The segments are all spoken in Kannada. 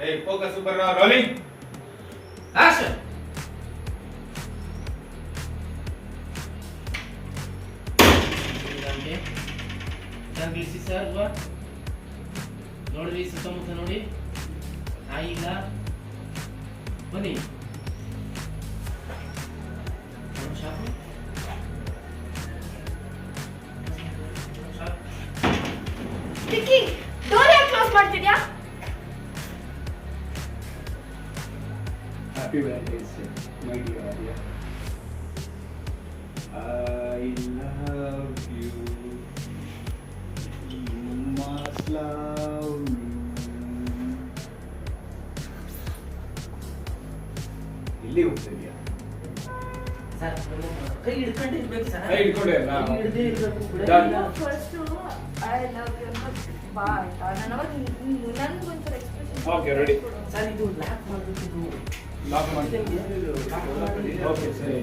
ಏ focus super rolling action ತಗ್ಲಿಸಿ sir ಅಲ್ವಾ ನೋಡ್ರಿ ಸುತ್ತಮುತ್ತ ನೋಡಿ ನಾಯಿ ಇಲ್ಲ ಬನ್ನಿ ನೋಡು ಶಾಪು. ಶಾಪ್. ವಿಕ್ಕಿ ಡೋರ್ ಯಾಕೆ ಕ್ಲೋಸ್ ಮಾಡ್ತಿದ್ಯಾ Happy birthday, my dear Arya. I love you. You must love me. Y Leo sería. Sir ಕೈ ಹಿಡ್ಕೊಂಡು ಇರ್ಬೇಕು ಸರ್. ಕೈ ಹಿಡ್ಕೊಂಡೆ ಅಲ್ಲ? ಹಿಡ್ದೇ ಇರ್ಬೇಕು, ಫಸ್ಟ್ ಐ ಲವ್ ಯು ಬಾ ಆಯ್ತಾ? ನಾನು ಅವಾಗ ನನ್ಗೊಂಥರ ಎಕ್ಸ್ಪ್ರೆಷನ್ ಓಕೆ ರೆಡಿ ಸರ್ ಇದು ಲ್ಯಾಪ್ ಮಾಡ್ಬೇಕು ಇದು. ಲಾಕ್ ಮಾಡಿ. ಓಕೆ ಸರಿ.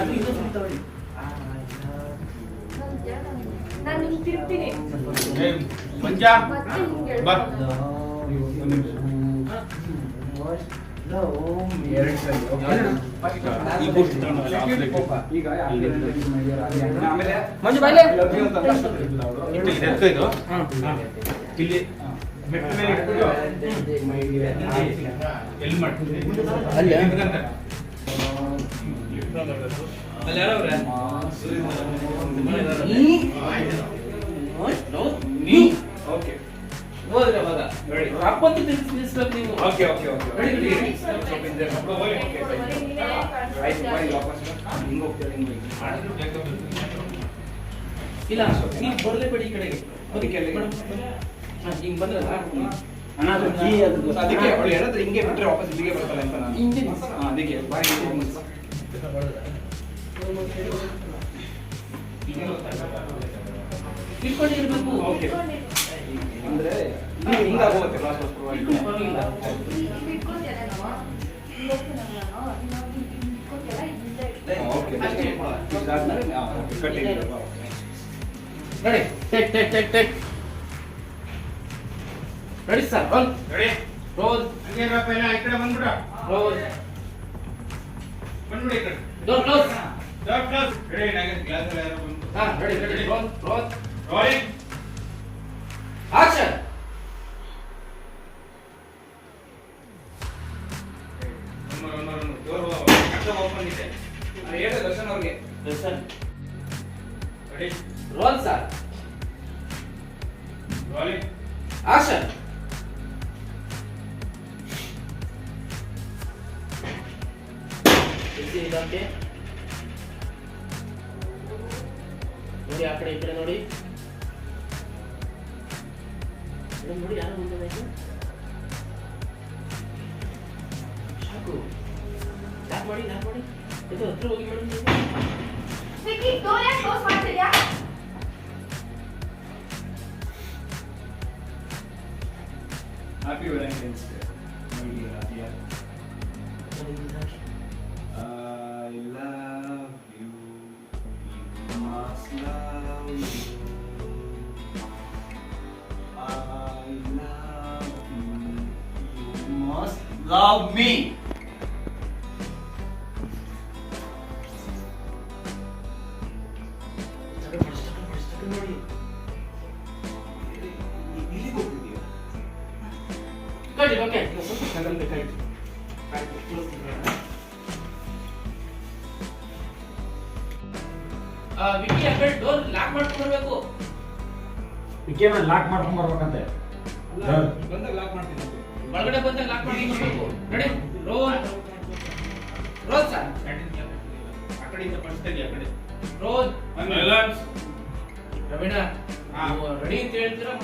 ಅದು ಇದು ತಗೊಳ್ಳಿ. ನಾನು ಹಿಂಗೆ ತಿರ್ತೀನಿ. ಏ ಮಂಜ ಬಾ. ಒಂದು ನಿಮಿಷ. ಮಂಜು ಬಾಯ್ಲೆ. ಇದು ಇಲ್ಲಿ ಹಾ. ಮೆಟ್ಟ ಮೇಲೆ ಇಟ್ಬಿಟ್ಟು. ಎಲ್ಲಿ ಮಾಡ್ತಿದ್ದೆ ಅಲ್ಲೇ? ನಿಂತ್ಕೊಂತ. ಅಲ್ಲಿ ಯಾರವ್ರೆ? ನೀ? ನೋ? ಓಕೆ. ಹೋದ್ರೆ ಅವಾಗ ನೀವು. Okay okay. ಇಲ್ಲ ನೀವು ಬರಲೇಬೇಡಿ ಈ ಕಡೆಗೆ. ಅದಕ್ಕೆ ಹಿಂಗ್ ಬಂದ್ರಲ್ಲ ಅದಕ್ಕೆ ಅವಳು ಹೇಳಿದ್ರೆ ಹಿಂಗೆ ಬಿಟ್ರೆ ವಾಪಸ್ ಇಲ್ಲಿಗೆ ಬರ್ತಲ್ಲ ಅಂತ ನಾನು. ಹಿಂಗೆ ಅದಕ್ಕೆ. ಬಾಯ್ ಹಿಂಗೆ ಮುಗ್ಸು. ಇಟ್ಕೊಂಡೇ ಇರ್ಬೇಕು. ಓಕೆ. ಅಂದ್ರೆ ಹಿಂಗೆ ಹಿಂಗಾಗೋಗುತ್ತೆ ಕ್ಲಾಸ್ ಪರವಾಗಿಲ್ಲ. ready take take take take ready sir roll ready roll ಹಂಗೆ ಇರಪ್ಪ ಎಲ್ಲ ಈ ಕಡೆ ಬಂದ್ಬಿಡ ರೋಲ್ ಬಂದ್ಬಿಡಿ ಈ ಕಡೆ door close door close ready Nagesh glass ಎಲ್ಲ ಯಾರೋ ಬಂದು ಹಾ ready ready roll roll rolling action open ಇದೆ. ಹೇಳಿ ದರ್ಶನ್ ಅವ್ರಿಗೆ. Darshan. Ready roll sir. Rolling action. ಇದಂತೆ ನೋಡಿ ಆ ಕಡೆ ಈ ಕಡೆ ನೋಡಿ. ನೋಡಿ ಯಾರು ಮುಂದೆ ಸಾಕು ಮಾಡಿ ಲಾಕ್ ಮಾಡಿ ಇದು ಹತ್ರ ಹೋಗಿ ಮೇಡಮ್ ನೀವು ವಿಕ್ಕಿ ಡೋರ್ ಯಾಕೆ ಕ್ಲೋಸ್ ಮಾಡ್ತಿದ್ಯಾ happy Valentine's Day my dear Arya I love you. You must love you. I love you. You must love me. ನೋಡಿ ಇಲ್ಲಿಗೆ ಹೋಗ್ತಿದ್ಯಾ ಕಟ್ಟಿ ಓಕೆ ಸ್ವಲ್ಪ ಕಗಲ್ ಬೇಕಾಯ್ತು ವಿಕ್ಕಿ ಆ ಕಡೆ ಡೋರ್ ಲಾಕ್ ಮಾಡ್ಕೊಂಡು ಬರ್ಬೇಕು ವಿಕೆನ ಲಾಕ್ ಮಾಡ್ಕೊಂಡ್ ಬರಬೇಕಂತೆ ಬಂದಾಗ ಲಾಕ್ ಮಾಡ್ತೀನಿ ಒಳಗಡೆ ಬಂದಾಗ ಲಾಕ್ ಮಾಡ್ಕೊಂಡು ಬರಬೇಕು ರೆಡಿ ರೋಲ್ ರೋಲ್ ಸರ್ ಆ ಕಡೆಯಿಂದ ಫಸ್ಟ್ ಆ ಕಡೆ? Roll silence Raveena. ರೆಡಿ ಅಂತ ಹೇಳ್ತೀರಾ